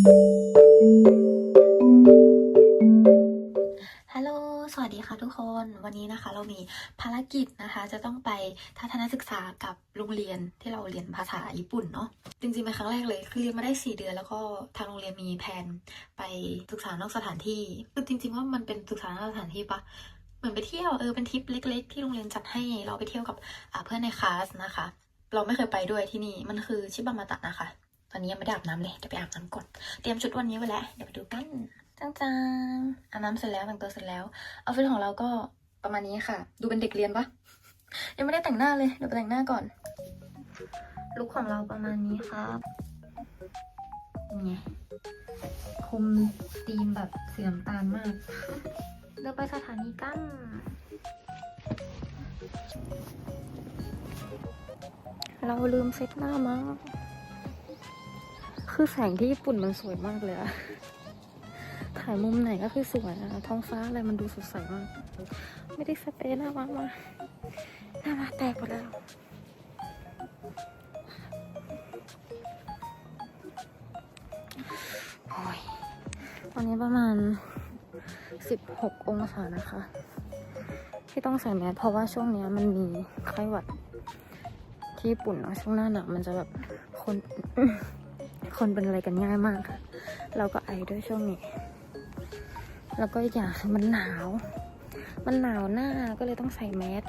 ฮัลโหล สวัสดีค่ะทุกคน วันนี้นะคะเรามีภารกิจนะคะ จะต้องไปทัศนศึกษากับโรงเรียนที่เราเรียนภาษาญี่ปุ่นเนาะ จริงๆเป็นครั้งแรกเลย คือเรียนมาได้ 4 เดือนแล้วก็ทางโรงเรียนมีแผนไปศึกษานอกสถานที่คือจริง ๆ ว่ามันเป็นศึกษานอกสถานที่ปะเหมือนไปเที่ยวเออเป็นทริปเล็ก ๆ ที่โรงเรียนจัดให้เราไปเที่ยวกับเพื่อนในคลาสนะคะ เราไม่เคยไปด้วยที่นี่มันคือชิบามาตะนะคะ ตอนนี้ยังไม่ได้อาบน้ำเลยเดี๋ยวไปอาบน้ำก่อน เตรียมชุดวันนี้ไว้แล้ว เดี๋ยวไปดูกันจังจังอาบน้ำเสร็จแล้วแต่งตัวเสร็จแล้วเอาฟิตของเราก็ประมาณนี้ค่ะ ดูเป็นเด็กเรียนปะยังไม่ได้แต่งหน้าเลยเดี๋ยวไปแต่งหน้าก่อนลุคของเราประมาณนี้ครับนี่ไงคุมธีมแบบเสีน้ำตาลมาก เดินไปสถานีกันเราลืมเซตหน้ามา คือแสงที่ญี่ปุ่นมันสวยมากเลยอะถ่ายมุมไหนก็คือสวยอะท้องฟ้าอะไรมันดูสดใสมาก ไม่ได้สเปรย์หน้ามามาหน้ามาแตกหมดแล้วโอ้ยวันนี้ประมาณ 16 องศานะคะ ที่ต้องใส่แมสเพราะว่าช่วงนี้มันมีไข้หวัดที่ญี่ปุ่นเนาะช่วงหน้าหนาวมันจะแบบคน คนเป็นอะไรกันง่ายมากค่ะ เราก็ไอด้วยช่วงนี้ แล้วก็อย่างมันหนาว มันหนาวหน้าก็เลยต้องใส่แมส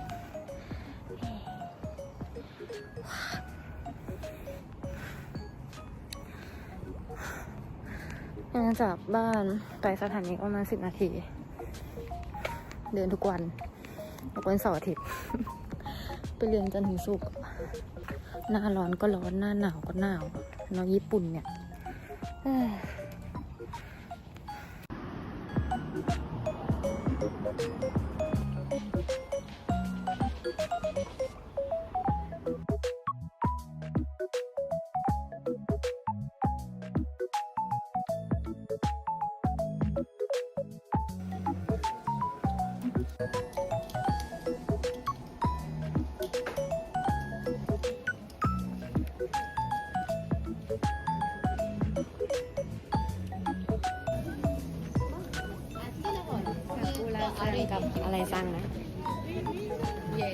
เดินจากบ้านไปสถานีประมาณสิบนาที เดินทุกวันยกเว้นเสาร์อาทิตย์ไปเรียนจนถึงศุกร์หน้าร้อนก็ร้อนหน้าหนาวก็หนาว เนาะญี่ปุ่นเนี่ย กับอะไรสั่งนะกิ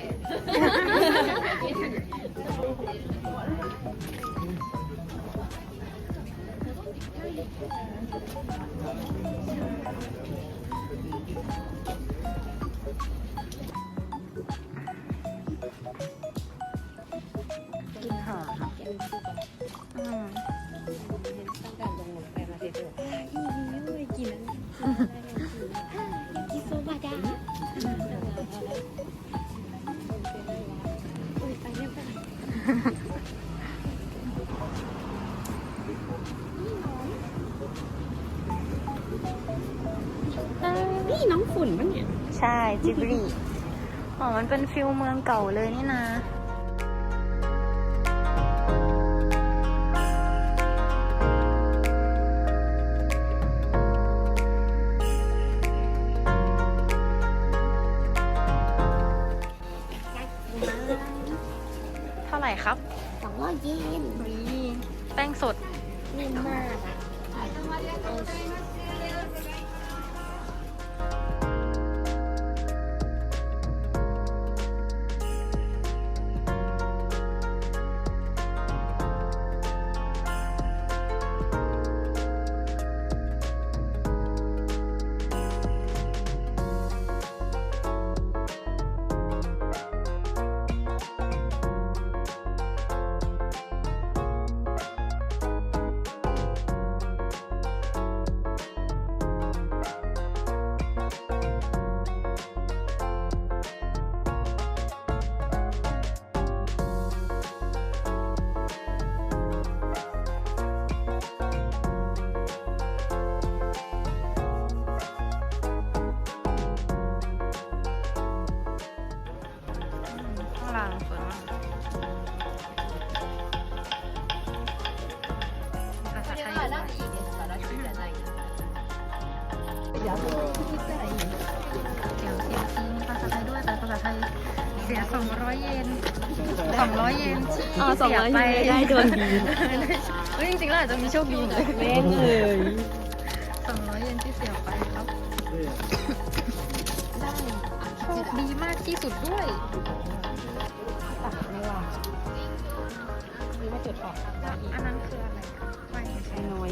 จิบรีอ๋อ มันเป็นฟิลเมืองเก่าเลยนี่นะเท่าไหร่ครับสองร้อยเยนนี่แป้งสด ข้างล่างสวยมากภาษาไทยเดี๋ยวเสียงซีมีภาษาไทยด้วยแต่ภาษาไทยเสียสองร้อยเยนสองร้อยเยนที่อ๋อเสียไป200เยนได้โดนดีเฮ้ยจริงๆแล้วอาจจะมีโชคดีหน่อยแม่งเลยสองร้อยเยนที่เสียไปครับได้โชคดีมากที่สุดด้วย อว่าจุดออกอันนั้นคืออะไรไม่ใช่น้อย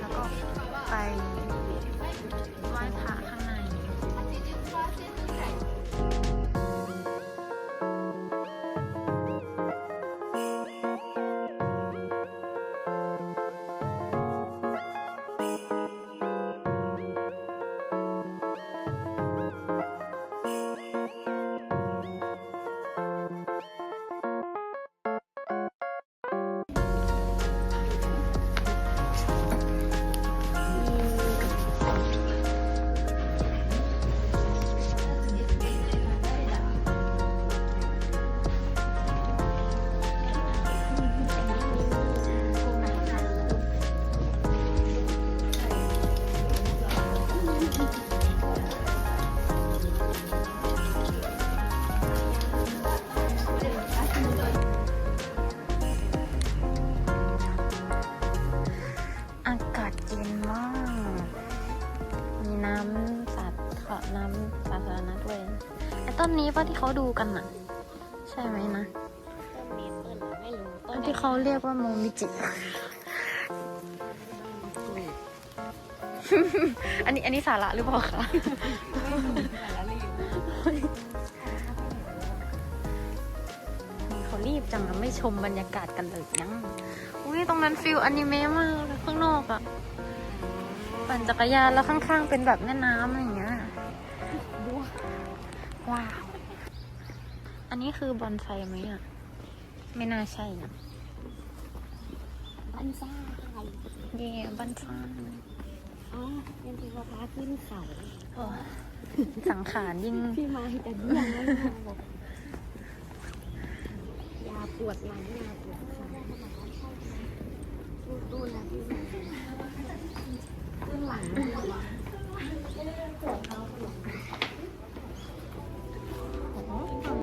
แล้วก็ไปไหว้พระข้างใน ต้นนี้ป่ะที่เขาดูกันน่ะ ใช่ไหมนะต้นนี้ต้นอะไรไม่รู้ต้ต้นนที่เขาเรียกว่าโมมิจิ อันนี้อันนี้สาระหรือเปล่าคะเขารีบจังอะไม่ชมบรรยากาศกันเลยยังอุ้ยตรงนั้นฟิลอนิเมะมากเลยข้างนอกอะปั่นจักรยานแล้วข้างๆเป็นแบบแม่น้ำอะไรอย่างเงี้ย ว้าว อันนี้คือบอนไซไหมอะไม่น่าใช่นะบ้านซ่าอะไรเย่บอนไซอ๋อเป็นที่ว่าพาขึ้นเขาโอ้สังขารยิ่งพี่มาแต่เยี่ยมไม่มาบอกยาปวดหลังยาปวดขาตู้ๆนะพี่ขึ้นหลัง ไหน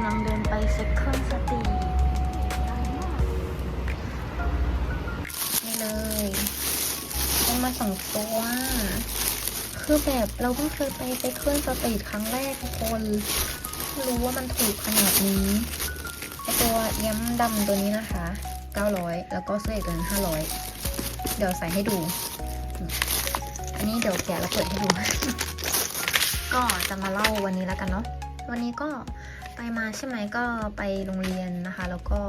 ำลังเดินไปเซ็คเคิลสตรีนี่เลยต้องมาสองตัว คือแบบเราเพิ่งเคยไปเซ็คเคิลสตรีครั้งแรกทุกคนรู้ว่ามันถูกขนาดนี้ไอตัวเอี้ยมดำตัวนี้นะคะ 900 แล้วก็เสื้ออีกตัวนึง500 เดี๋ยวใส่ให้ดู อันนี้เดี๋ยวแกะแล้วเปิดให้ดู ก็จะมาเล่าวันนี้แล้วกันเนาะ วันนี้ก็ ไปมาใช่ไหมก็ไปโรงเรียนนะคะ แล้วก็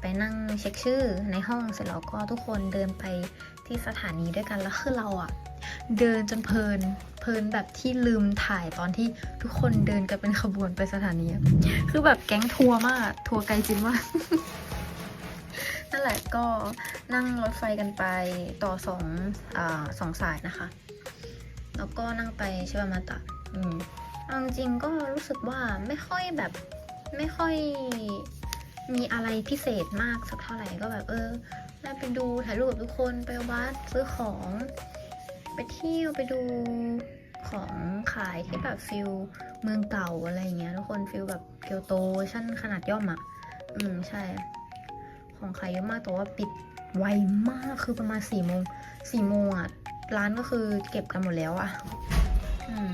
ไปนั่งเช็คชื่อในห้องเสร็จแล้วก็ทุกคนเดินไปที่สถานีด้วยกันแล้วคือเราอะเดินจนเพลิน เพลินแบบที่ลืมถ่ายตอนที่ทุกคนเดินกันเป็นขบวนไปสถานีคือแบบแก๊งทัวร์มาก ทัวร์ไกลจริงมากนั่นแหละก็นั่งรถไฟกันไปต่อสองอสองสายนะคะ แล้วก็นั่งไปชิบามาตะ อืม เอาจริงก็รู้สึกว่าไม่ค่อยแบบไม่ค่อยมีอะไรพิเศษมากสักเท่าไหร่ก็แบบเออได้ไปดูถ่ายรูปกับทุกคนไปวัดซื้อของ ไปเที่ยวไปดูของขายที่แบบฟิลเมืองเก่าอะไรเงี้ยทุกคนฟิลแบบเกียวโตเวอร์ชั่นขนาดย่อมอะ อืมใช่ ของขายเยอะมากแต่ว่าปิดไวมากคือประมาณสี่โมงสี่โมงอะร้านก็คือเก็บกันหมดแล้วอะ อืม